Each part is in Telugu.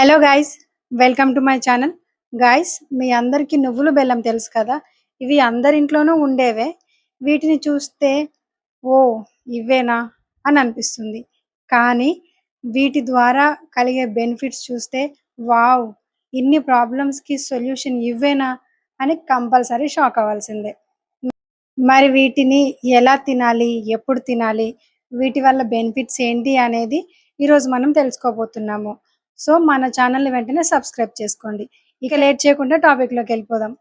Hello guys welcome to my channel guys మీ అందరికీ నువ్వులు బెల్లం తెలుసు కదా? ఇవి అందరింట్లోనూ ఉండేవే. వీటిని చూస్తే ఓ ఇవేనా అని అనిపిస్తుంది. కానీ వీటి ద్వారా కలిగే బెనిఫిట్స్ చూస్తే వావ్ ఇన్ని ప్రాబ్లమ్స్కి సొల్యూషన్ ఇవేనా అని కంపల్సరీ షాక్ అవ్వాల్సిందే. మరి వీటిని ఎలా తినాలి? ఎప్పుడు తినాలి? వీటి వల్ల బెనిఫిట్స్ ఏంటి అనేది ఈరోజు మనం తెలుసుకోబోతున్నాము. సో మన ఛానల్ని వెంటనే సబ్స్క్రైబ్ చేసుకోండి. ఇక లేట్ చేయకుండా టాపిక్లోకి వెళ్ళిపోదాం.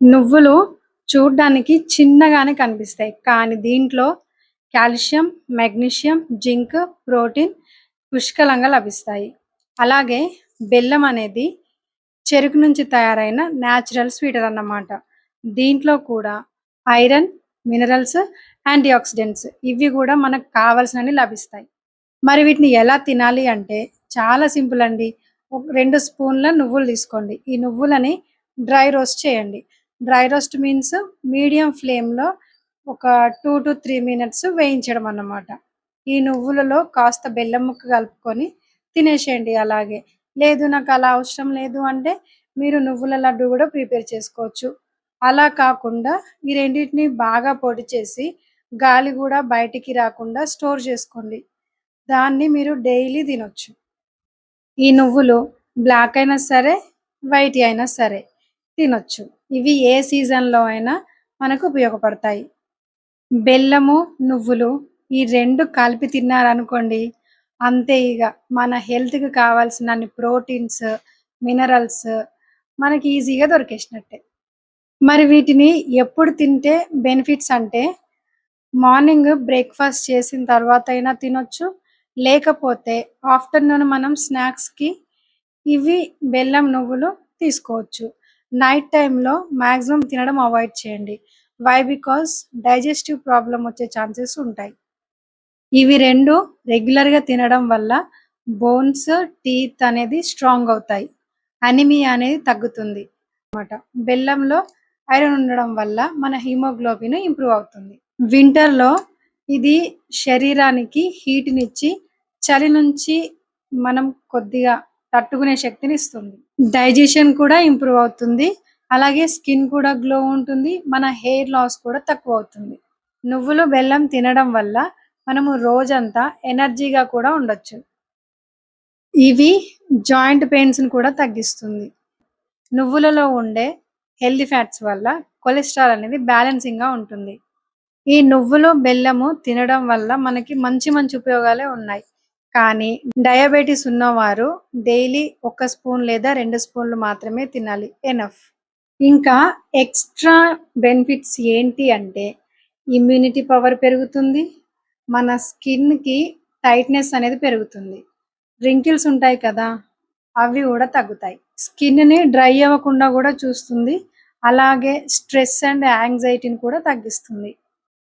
నువ్వులు చూడ్డానికి చిన్నగానే కనిపిస్తాయి. కానీ దీంట్లో కాల్షియం మెగ్నీషియం జింక్ ప్రోటీన్ పుష్కలంగా లభిస్తాయి. అలాగే బెల్లం అనేది చెరుకు నుంచి తయారైన న్యాచురల్ స్వీటర్ అన్నమాట. దీంట్లో కూడా ఐరన్ మినరల్స్ యాంటీ ఆక్సిడెంట్స్ ఇవి కూడా మనకు కావాల్సినవి లభిస్తాయి. మరి వీటిని ఎలా తినాలి అంటే చాలా సింపుల్ అండి. ఒక రెండు స్పూన్ల నువ్వులు తీసుకోండి. ఈ నువ్వులని డ్రై రోస్ట్ చేయండి. డ్రై రోస్ట్ మీన్స్ మీడియం ఫ్లేమ్లో ఒక టూ టు త్రీ మినిట్స్ వేయించడం అన్నమాట. ఈ నువ్వులలో కాస్త బెల్లం ముక్క కలుపుకొని తినేసేయండి అలాగే. లేదు నాకు అలా అవసరం లేదు అంటే మీరు నువ్వుల లడ్డు కూడా ప్రిపేర్ చేసుకోవచ్చు. అలా కాకుండా ఈ రెండింటిని బాగా పొడి చేసి గాలి కూడా బయటికి రాకుండా స్టోర్ చేసుకోండి. దాన్ని మీరు డైలీ తినొచ్చు. ఈ నువ్వులు బ్లాక్ అయినా సరే వైట్ అయినా సరే తినొచ్చు. ఇవి ఏ సీజన్లో అయినా మనకు ఉపయోగపడతాయి. బెల్లము నువ్వులు ఈ రెండు కలిపి తిన్నారనుకోండి అంతే ఇక. మన హెల్త్కి కావాల్సిన అన్ని ప్రోటీన్స్ మినరల్స్ మనకి ఈజీగా దొరికేసినట్టే. మరి వీటిని ఎప్పుడు తింటే బెనిఫిట్స్ అంటే మార్నింగ్ బ్రేక్ఫాస్ట్ చేసిన తర్వాత అయినా తినొచ్చు లేకపోతే ఆఫ్టర్నూన్ మనం స్నాక్స్కి ఇవి బెల్లం నువ్వులు తీసుకోవచ్చు. నైట్ టైంలో మ్యాక్సిమం తినడం అవాయిడ్ చేయండి. వై బికాస్ డైజెస్టివ్ ప్రాబ్లం వచ్చే ఛాన్సెస్ ఉంటాయి. ఇవి రెండు రెగ్యులర్గా తినడం వల్ల బోన్స్ టీత్ అనేది స్ట్రాంగ్ అవుతాయి. అనిమియా అనేది తగ్గుతుంది అనమాట బెల్లంలో ఐరన్ ఉండడం వల్ల మన హిమోగ్లోబిన్ ఇంప్రూవ్ అవుతుంది. వింటర్లో ఇది శరీరానికి హీట్నిచ్చి చలి నుంచి మనం కొద్దిగా తట్టుకునే శక్తిని ఇస్తుంది. డైజెషన్ కూడా ఇంప్రూవ్ అవుతుంది. అలాగే స్కిన్ కూడా గ్లో ఉంటుంది. మన హెయిర్ లాస్ కూడా తక్కువ అవుతుంది. నువ్వులు బెల్లం తినడం వల్ల మనము రోజంతా ఎనర్జీగా కూడా ఉండొచ్చు. ఇవి జాయింట్ పెయిన్స్ని కూడా తగ్గిస్తుంది. నువ్వులలో ఉండే హెల్దీ ఫ్యాట్స్ వల్ల కొలెస్ట్రాల్ అనేది బ్యాలెన్సింగ్గా ఉంటుంది. ఈ నువ్వులు బెల్లము తినడం వల్ల మనకి మంచి మంచి ఉపయోగాలే ఉన్నాయి. కానీ డయాబెటీస్ ఉన్నవారు డైలీ ఒక స్పూన్ లేదా రెండు స్పూన్లు మాత్రమే తినాలి. ఎనఫ్. ఇంకా ఎక్స్ట్రా బెనిఫిట్స్ ఏంటి అంటే ఇమ్యూనిటీ పవర్ పెరుగుతుంది మన స్కిన్కి టైట్నెస్ అనేది పెరుగుతుంది. రింకిల్స్ ఉంటాయి కదా అవి కూడా తగ్గుతాయి. స్కిన్ని డ్రై అవ్వకుండా కూడా చూస్తుంది అలాగే స్ట్రెస్ అండ్ యాంగ్జైటీని కూడా తగ్గిస్తుంది.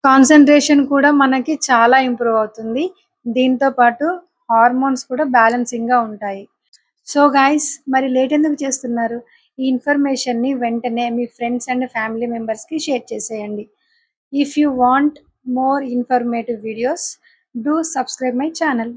కాన్సన్ట్రేషన్ కూడా మనకి చాలా ఇంప్రూవ్ అవుతుంది. దీంతో పాటు హార్మోన్స్ కూడా బ్యాలెన్సింగ్గా ఉంటాయి. సో గాయస్ మరి లేట్ ఎందుకు చేస్తున్నారు? ఈ ఇన్ఫర్మేషన్ని వెంటనే మీ ఫ్రెండ్స్ అండ్ ఫ్యామిలీ మెంబర్స్కి షేర్ చేసేయండి. If you want more informative videos do subscribe my channel